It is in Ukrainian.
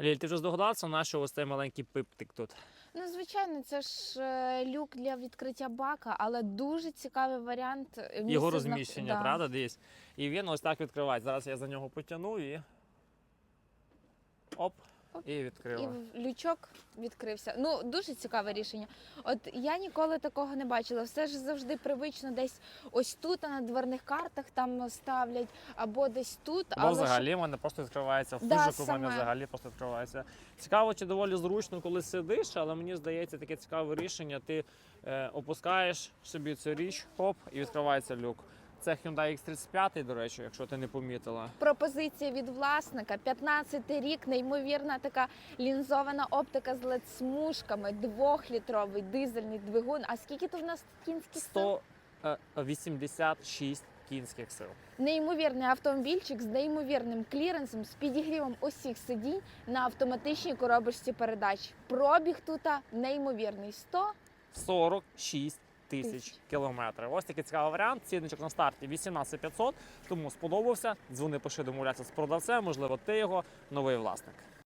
Ліль, ти вже здогадався, на що ось цей маленький пиптик тут? Ну, звичайно, це ж е, люк для відкриття бака, але дуже цікавий варіант. е, Його знах- розміщення, да. правда, десь. І він ось так відкривається. Зараз я за нього потягну і. Оп. І І відкрила. в- лючок відкрився. Ну, дуже цікаве рішення. От я ніколи такого не бачила. Все ж завжди привично десь ось тут, а на дверних картах там ставлять, або десь тут. Або але взагалі в мене просто відкривається. В Да, фужику в мене саме. взагалі просто відкривається. Цікаво, чи доволі зручно, коли сидиш, але мені здається, таке цікаве рішення. Ти е, опускаєш собі цю річ, хоп, і відкривається люк. Це Hyundai X35, до речі, якщо ти не помітила. Пропозиція від власника. 15 рік, неймовірна така лінзована оптика з LED-смужками, двохлітровий дизельний двигун. А скільки тут в нас кінських сил? 186 кінських сил. Неймовірний автомобільчик з неймовірним кліренсом, з підігрівом усіх сидінь на автоматичній коробочці передач. Пробіг тут неймовірний 100 46 тисяч кілометрів. Ось такий цікавий варіант. ціничок на старті 18500. Тому сподобався. Дзвони, пиши домовлятися з продавцем. Можливо, ти його новий власник.